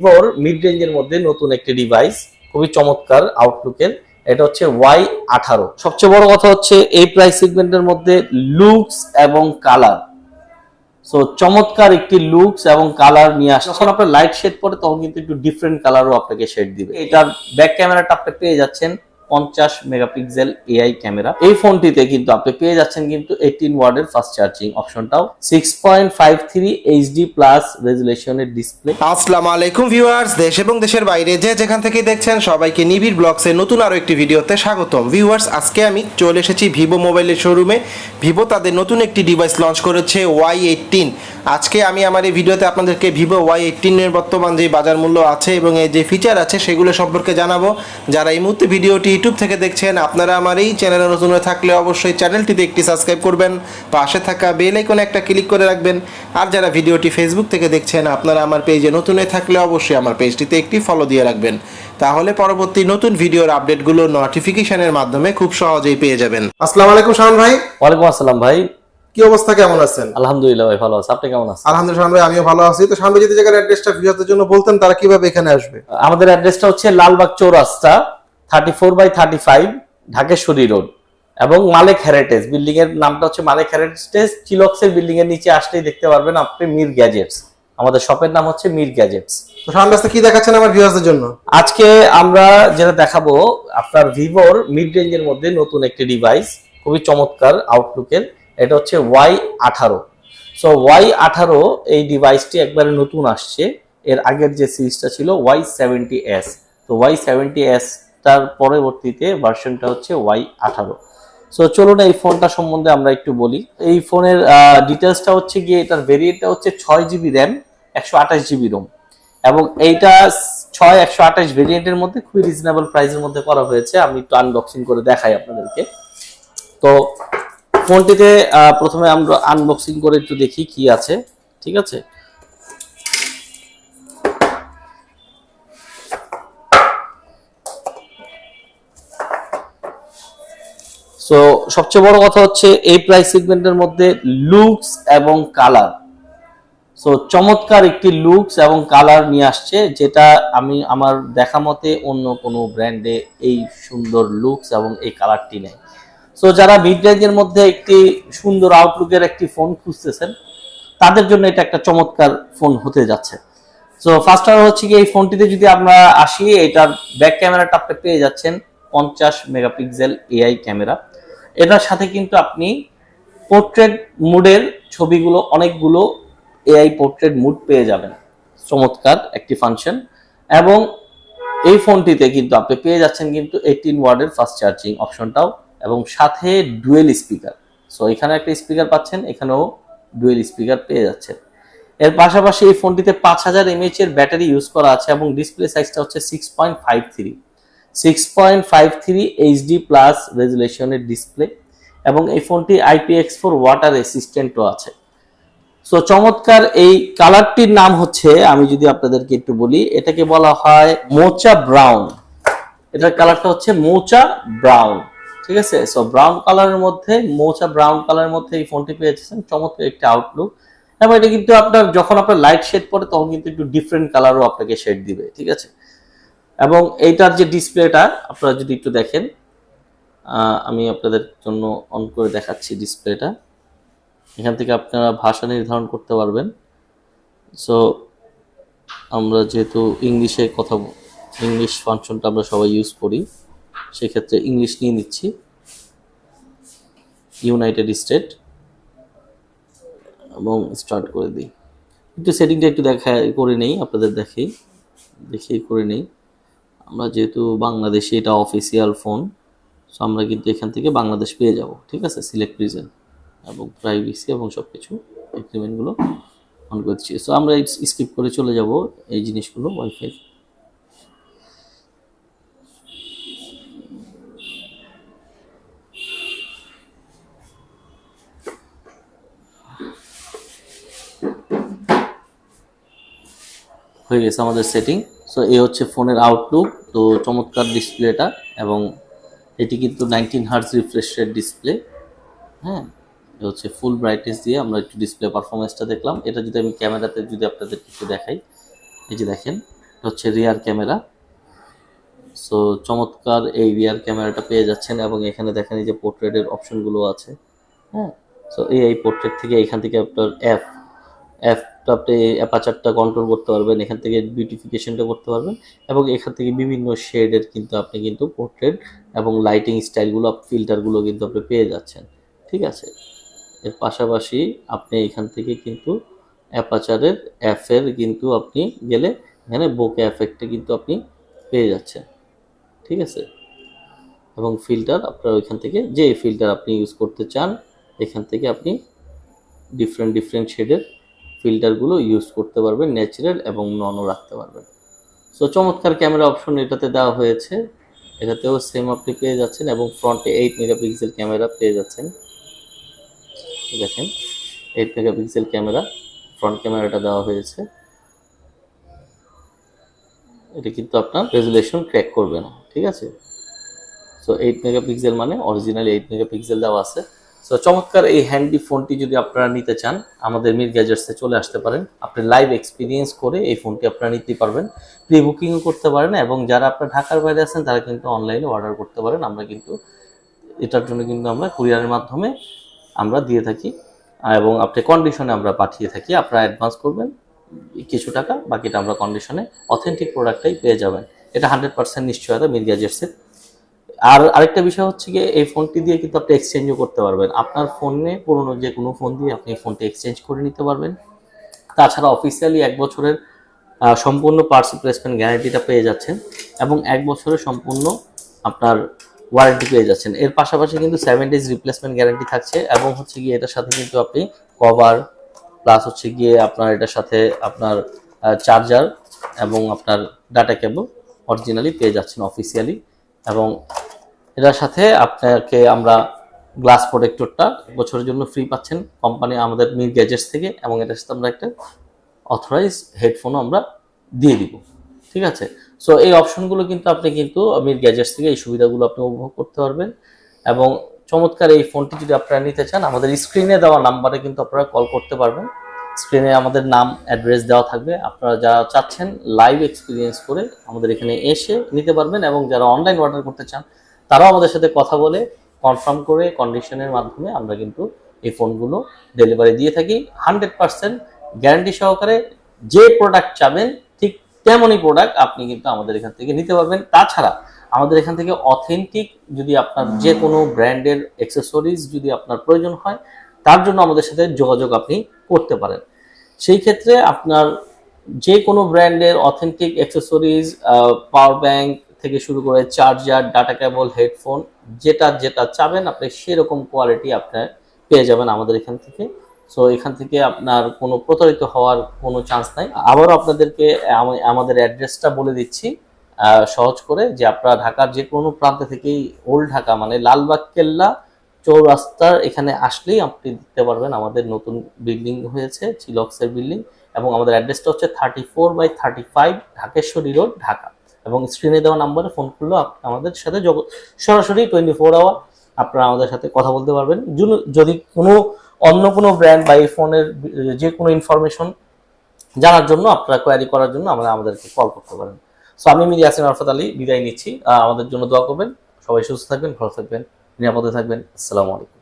ভিভোর মিড রেঞ্জের মধ্যে নতুন একটি ডিভাইস খুবই চমৎকার আউটলুকের এটা হচ্ছে ওয়াই আঠারো। সবচেয়ে বড় কথা হচ্ছে এই প্রাইস সেগমেন্টের মধ্যে লুকস এবং কালার সো চমৎকার একটি লুকস এবং কালার নিয়ে আসছে। যখন আপনার লাইট শেড পড়ে তখন কিন্তু একটু ডিফারেন্ট কালারও আপনাকে শেড দিবে। এটার ব্যাক ক্যামেরাটা আপনি পেয়ে যাচ্ছেন পঞ্চাশ মেগাপিক্সেল এআই ক্যামেরা। এই ফোনটিতে কিন্তু আপনি পেয়ে যাচ্ছেন কিন্তু এইটিন ওয়ার্ডের fast charging অপশনটাও। Six point five three HD plus রেজুলেশনের display আসসালামু আলাইকুম ভিউয়ার্স দেশ এবং দেশের বাইরে যে যেখান থেকে দেখছেন সবাইকে নিবিড় ব্লগসের নতুন আরও একটি ভিডিওতে স্বাগতম। ভিউয়ার্স আজকে আমি চলে এসেছি ভিভো মোবাইলের শোরুমে ভিভো তাদের নতুন একটি ডিভাইস লঞ্চ করেছে ওয়াই এইটিন আজকে আমি আমার এই ভিডিওতে আপনাদেরকে ভিভো ওয়াই এইটিনের বর্তমান যে বাজার মূল্য আছে এবং এই যে ফিচার আছে সেগুলো সম্পর্কে জানাব। যারা এই মুহূর্তে ভিডিওটি ইউটিউব থেকে দেখছেন আপনারা আমার এই চ্যানেলে নতুন হয়ে থাকলে অবশ্যই চ্যানেলটিতে একটি সাবস্ক্রাইব করবেন পাশে থাকা বেল আইকনে একটা ক্লিক করে রাখবেন। আর যারা ভিডিওটি ফেসবুক থেকে দেখছেন আপনারা আমার পেজে নতুন হয়ে থাকলে অবশ্যই আমার পেজটিতে একটি ফলো দিয়ে রাখবেন। তাহলে পরবর্তী নতুন ভিডিওর আপডেটগুলো নোটিফিকেশনের মাধ্যমে খুব সহজেই পেয়ে যাবেন। আসসালামু আলাইকুম শাহান ভাই। ওয়ালাইকুম আসসালাম ভাই। কি অবস্থা কেমন আছেন? আলহামদুলিল্লাহ ভাই ভালো আছি। আপনি কেমন আছেন? আলহামদুলিল্লাহ ভাই আমিও ভালো আছি। তো ভাই যদি জায়গার অ্যাড্রেসটা ভিউয়ারদের জন্য বলতেন তারা কীভাবে এখানে আসবে? আমাদের অ্যাড্রেসটা হচ্ছে Lalbagh Chowrasta. Thirty four by thirty five Dhakeshwari road এবং মালেক হেরিটেজ বিল্ডিং এর নামটা হচ্ছে মালেক হেরিটেজ চিলক্সের বিল্ডিং এর নিচে আসলেই দেখতে পারবেন আপনি মির গ্যাজেটস আমাদের শপের নাম হচ্ছে মির গ্যাজেটস তো আজকে কি দেখাচ্ছেন আমার ভিউয়ারদের জন্য? আজকে আমরা যেটা দেখাবো আপনার ভিভোর মিড রেঞ্জের মধ্যে নতুন একটি ডিভাইস খুবই চমৎকার আউটলুকের এটা হচ্ছে ওয়াই আঠারো। সো ওয়াই আঠারো এই ডিভাইসটি একবারে নতুন আসছে। এর আগের যে সিরিজটা ছিল ওয়াই সেভেন্টি এস তো ওয়াই সেভেন্টি এস তার পরবর্তীতে ভার্সনটা হচ্ছে ওয়াই আঠারো। সো চলুন এই ফোনটা সম্বন্ধে আমরা একটু বলি। এই ফোনের ডিটেলসটা হচ্ছে গিয়ে এটার ভেরিয়েন্টটা হচ্ছে ছয় জিবি র্যাম একশো আঠাশ জিবি রোম এবং এইটা ছয়, একশো আঠাশ ভেরিয়েন্টের মধ্যে খুবই রিজনেবল প্রাইসের মধ্যে করা হয়েছে। আমি একটু আনবক্সিং করে দেখাই আপনাদেরকে। তো ফোনটিতে প্রথমে আমরা আনবক্সিং করে একটু দেখি কি আছে। ঠিক আছে? সো সবচেয়ে বড় কথা হচ্ছে এই প্রাইস সেগমেন্টের মধ্যে লুকস এবং কালার সো চমৎকার একটি লুকস এবং কালার নিয়ে আসছে, যেটা আমি আমার দেখা মতে অন্য কোনো ব্র্যান্ডে এই সুন্দর লুকস এবং এই কালারটি নেই। সো যারা মিড রেঞ্জের মধ্যে একটি সুন্দর আউটলুকের একটি ফোন খুঁজতেছেন, তাদের জন্য এটা একটা চমৎকার ফোন হতে যাচ্ছে। সো ফার্স্ট আর হচ্ছে কি, এই ফোনটিতে যদি আমরা আসি, এটার ব্যাক ক্যামেরাটা আপনি পেয়ে যাচ্ছেন পঞ্চাশ মেগাপিক্সেল এআই ক্যামেরা এটার সাথে কিন্তু আপনি পোর্ট্রেট মুডের ছবিগুলো, অনেকগুলো এআই পোর্ট্রেট মুড পেয়ে যাবেন। চমৎকার একটি ফাংশন এবং এই ফোনটিতে কিন্তু আপনি পেয়ে যাচ্ছেন কিন্তু এইটিন ওয়ার্ডের ফাস্ট চার্জিং অপশনটাও এবং সাথে ডুয়েল স্পিকার সো এখানে একটা স্পিকার পাচ্ছেন, এখানেও ডুয়েল স্পিকার পেয়ে যাচ্ছেন। এর পাশাপাশি এই ফোনটিতে পাঁচ হাজার এমএইচ এর ব্যাটারি ইউজ করা আছে এবং ডিসপ্লে সাইজটা হচ্ছে six point five three six point five three HD plus রেজুলেশনের display এবং এই ফোনটি আইপিএক্স ফোর ওয়াটার রেসিস্ট্যান্টও আছে। সো চমৎকার এই কালারটির নাম হচ্ছে, আমি যদি আপনাদেরকে একটু বলি, এটাকে বলা হয় মোচা ব্রাউন এটার কালারটা হচ্ছে মোচা ব্রাউন ঠিক আছে? সো ব্রাউন কালারের মধ্যে, মোচা ব্রাউন কালারের মধ্যে এই ফোনটি পেয়েছেন, চমৎকার একটি আউটলুক এবং এটা কিন্তু আপনার, যখন আপনার লাইট শেড পড়ে, তখন কিন্তু একটু ডিফারেন্ট কালারও আপনাকে শেড দিবে, ঠিক আছে? এবং এইটার যে ডিসপ্লেটা, আপনারা যদি একটু দেখেন আমি আপনাদের জন্য অন করে দেখাচ্ছি ডিসপ্লেটা। এখান থেকে আপনারা ভাষা নির্ধারণ করতে পারবেন। সো আমরা যেহেতু ইংলিশে কথা ইংলিশ ফাংশনটা আমরা সবাই ইউজ করি, সেক্ষেত্রে ইংলিশ নিয়ে নিচ্ছি। ইউনাইটেড স্টেট এবং স্টার্ট করে দিই। একটু সেটিংটা একটু দেখা, করে নেই, আপনাদের দেখেই দেখেই করে নেই। আমরা যেহেতু বাংলাদেশে এটা অফিসিয়াল ফোন সো আমরা কিন্তু এখান থেকে বাংলাদেশ পেয়ে যাব, ঠিক আছে? সিলেক্ট রিজন এবং প্রাইভেসি এবং সব কিছু এগ্রিমেন্টগুলো অন করছি। সো আমরা স্কিপ করে চলে যাব এই জিনিসগুলো ওয়াইফাই হয়ে গেছে আমাদের সেটিং সো এই হচ্ছে ফোনের আউটলুক তো চমৎকার ডিসপ্লেটা এবং এটি কিন্তু nineteen hertz refresh rate display হ্যাঁ হচ্ছে ফুল ব্রাইটনেস দিয়ে আমরা একটু ডিসপ্লে পারফরমেন্সটা দেখলাম। এটা যদি আমি ক্যামেরাতে যদি আপনাদের কিছু দেখাই, এই যে দেখেন হচ্ছে রিয়ার ক্যামেরা সো চমৎকার এই রিয়ার ক্যামেরাটা পেয়ে যাচ্ছেন এবং এখানে দেখেন এই যে পোর্ট্রেটের অপশনগুলো আছে। হ্যাঁ সো এই পোর্ট্রেট থেকে এখান থেকে আপনার অ্যাপ অ্যাপ অ্যাপটা আপনি অ্যাপাচারটা কন্ট্রোল করতে পারবেন, এখান থেকে বিউটিফিকেশনটা করতে পারবেন এবং এখান থেকে বিভিন্ন শেডের কিন্তু আপনি কিন্তু পোর্ট্রেট এবং লাইটিং স্টাইলগুলো ফিল্টারগুলো কিন্তু আপনি পেয়ে যাচ্ছেন, ঠিক আছে? এর পাশাপাশি আপনি এখান থেকে কিন্তু অ্যাপাচারের অ্যাপের কিন্তু আপনি গেলে এখানে বোকে এফেক্টটা কিন্তু আপনি পেয়ে যাচ্ছেন, ঠিক আছে? এবং ফিল্টার আপনার ওইখান থেকে, যে ফিল্টার আপনি ইউজ করতে চান, এখান থেকে আপনি ডিফারেন্ট ডিফারেন্ট শেডের ফিল্টারগুলো ইউজ করতে পারবেন ন্যাচারাল এবং ননও রাখতে পারবেন। সো চমৎকার ক্যামেরা অপশন এটাতে দেওয়া হয়েছে। এটাতেও সেম আপনি পেয়ে যাচ্ছেন এবং ফ্রন্টে এইট মেগাপিক্সেল ক্যামেরা পেয়ে যাচ্ছেন। দেখেন এইট মেগাপিক্সেল ক্যামেরা ফ্রন্ট ক্যামেরাটা দেওয়া হয়েছে। এটা কিন্তু আপনার রেজুলেশন ক্র্যাক করবে না, ঠিক আছে? সো এইট মেগাপিক্সেল মানে অরিজিনাল এইট মেগাপিক্সেল দেওয়া আছে। সো চমৎকার এই হ্যান্ডি ফোনটি যদি আপনারা নিতে চান, আমাদের মির গ্যাজেটসে চলে আসতে পারেন। আপনি লাইভ এক্সপিরিয়েন্স করে এই ফোনটি আপনারা নিতে পারবেন। প্রি বুকিংও করতে পারেন এবং যারা আপনার ঢাকার বাইরে আছেন, তারা কিন্তু অনলাইনে অর্ডার করতে পারেন। আমরা কিন্তু এটার জন্য কিন্তু আমরা কুরিয়ারের মাধ্যমে আমরা দিয়ে থাকি এবং আপনি কন্ডিশনে আমরা পাঠিয়ে থাকি। আপনারা অ্যাডভান্স করবেন, কিছু টাকা, বাকিটা আমরা কন্ডিশনে অথেন্টিক প্রোডাক্টটাই পেয়ে যাবেন। এটা হান্ড্রেড পার্সেন্ট নিশ্চয়তা মির গ্যাজেটসের আর আরেকটা বিষয় হচ্ছে গিয়ে এই ফোনটি দিয়ে কিন্তু আপনি এক্সচেঞ্জও করতে পারবেন। আপনার ফোনে পুরনো যে কোনো ফোন দিয়ে আপনি এই ফোনটি এক্সচেঞ্জ করে নিতে পারবেন। তাছাড়া অফিসিয়ালি এক বছরের সম্পূর্ণ পার্টস রিপ্লেসমেন্ট গ্যারান্টিটা পেয়ে যাচ্ছেন এবং এক বছরের সম্পূর্ণ আপনার ওয়ারেন্টি পেয়ে যাচ্ছেন। এর পাশাপাশি কিন্তু সেভেন ডেজ রিপ্লেসমেন্ট গ্যারান্টি থাকছে এবং হচ্ছে গিয়ে এটার সাথে কিন্তু আপনি কভার প্লাস হচ্ছে গিয়ে আপনার এটার সাথে আপনার চার্জার এবং আপনার ডাটা কেবল অরিজিনালি পেয়ে যাচ্ছেন অফিসিয়ালি এবং এটার সাথে আপনাকে আমরা গ্লাস প্রোটেক্টরটা বছরের জন্য ফ্রি পাচ্ছেন কোম্পানি আমাদের মির গ্যাজেটস থেকে এবং এটার সাথে আমরা একটা অথরাইজ হেডফোনও আমরা দিয়ে দিব। ঠিক আছে? সো এই অপশনগুলো কিন্তু আপনি কিন্তু মির গ্যাজেটস থেকে এই সুবিধাগুলো আপনি উপভোগ করতে পারবেন এবং চমৎকার এই ফোনটি যদি আপনারা নিতে চান, আমাদের স্ক্রিনে দেওয়া নাম্বারে কিন্তু আপনারা কল করতে পারবেন। স্ক্রিনে আমাদের নাম অ্যাড্রেস দেওয়া থাকবে। আপনারা যারা চাচ্ছেন লাইভ এক্সপিরিয়েন্স করে আমাদের এখানে এসে নিতে পারবেন এবং যারা অনলাইন অর্ডার করতে চান তারাও আমাদের সাথে কথা বলে কনফার্ম করে কন্ডিশনের মাধ্যমে আমরা কিন্তু এই ফোনগুলো ডেলিভারি দিয়ে থাকি। হান্ড্রেড পার্সেন্ট গ্যারান্টি সহকারে যে প্রোডাক্ট চাবেন, ঠিক তেমনই প্রোডাক্ট আপনি কিন্তু আমাদের এখান থেকে নিতে পারবেন। তাছাড়া আমাদের এখান থেকে অথেন্টিক যদি আপনার যে কোনো ব্র্যান্ডের অ্যাক্সেসরিজ যদি আপনার প্রয়োজন হয়, তার জন্য আমাদের সাথে যোগাযোগ আপনি করতে পারেন। সেই ক্ষেত্রে আপনার যে কোনো ব্র্যান্ডের অথেন্টিক অ্যাক্সেসরিজ পাওয়ার ব্যাংক থেকে শুরু করে চার্জার ডাটা কেবল হেডফোন যেটা যেটা চাবেন আপনি সেরকম কোয়ালিটি আপনার পেয়ে যাবেন আমাদের এখান থেকে। সো এখান থেকে আপনার কোনো প্রতারিত হওয়ার কোনো চান্স নাই। আবারও আপনাদেরকে আমাদের অ্যাড্রেসটা বলে দিচ্ছি সহজ করে যে আপনারা ঢাকার যে কোনো প্রান্ত থেকেই ওল্ড ঢাকা মানে লালবাগ কেল্লা চৌরাস্তার এখানে আসলেই আপনি দেখতে পারবেন আমাদের নতুন বিল্ডিং হয়েছে চিলক্সের বিল্ডিং এবং আমাদের অ্যাড্রেসটা হচ্ছে thirty four by thirty five Dhakeshwari road Dhaka. এবং স্ক্রিনে দেওয়া নাম্বারে ফোন করলেও আমাদের সাথে সরাসরি টোয়েন্টি ফোর আওয়ার আপনারা আমাদের সাথে কথা বলতে পারবেন। যদি- কোনো অন্য কোনো ব্র্যান্ড বা এই ফোনের যে কোনো ইনফরমেশন জানার জন্য, আপনারা কোয়ারি করার জন্য আমরা আমাদেরকে কল করতে পারেন। সো আমি মির ইয়াসিন আরফাত আলী বিদায় নিচ্ছি। আমাদের জন্য দোয়া করবেন। সবাই সুস্থ থাকবেন, ভালো থাকবেন, নিরাপদে থাকবেন। আসসালামু আলাইকুম।